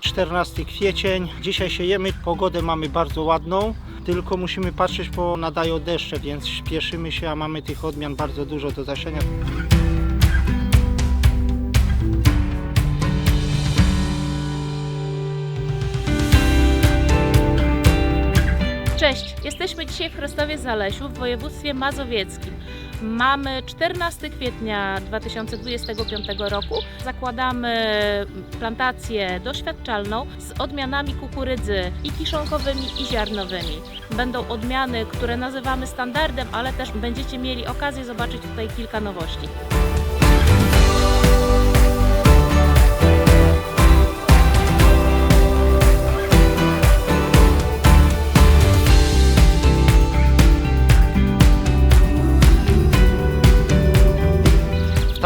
14 kwiecień. Dzisiaj siejemy, pogodę mamy bardzo ładną, tylko musimy patrzeć, bo nadają deszcze, więc śpieszymy się, a mamy tych odmian bardzo dużo do zasiania. Cześć, jesteśmy dzisiaj w Chrestowie Zalesiu w województwie mazowieckim. Mamy 14 kwietnia 2025 roku. Zakładamy plantację doświadczalną z odmianami kukurydzy i kiszonkowymi i ziarnowymi. Będą odmiany, które nazywamy standardem, ale też będziecie mieli okazję zobaczyć tutaj kilka nowości.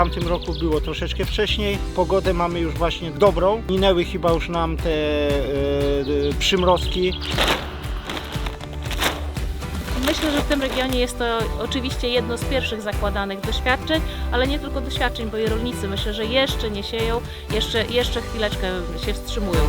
Tamtym roku było troszeczkę wcześniej. Pogodę mamy już właśnie dobrą. Minęły chyba już nam te e, e, przymrozki. Myślę, że w tym regionie jest to oczywiście jedno z pierwszych zakładanych doświadczeń, ale nie tylko doświadczeń, bo i rolnicy myślę, że jeszcze nie sieją, jeszcze, jeszcze chwileczkę się wstrzymują.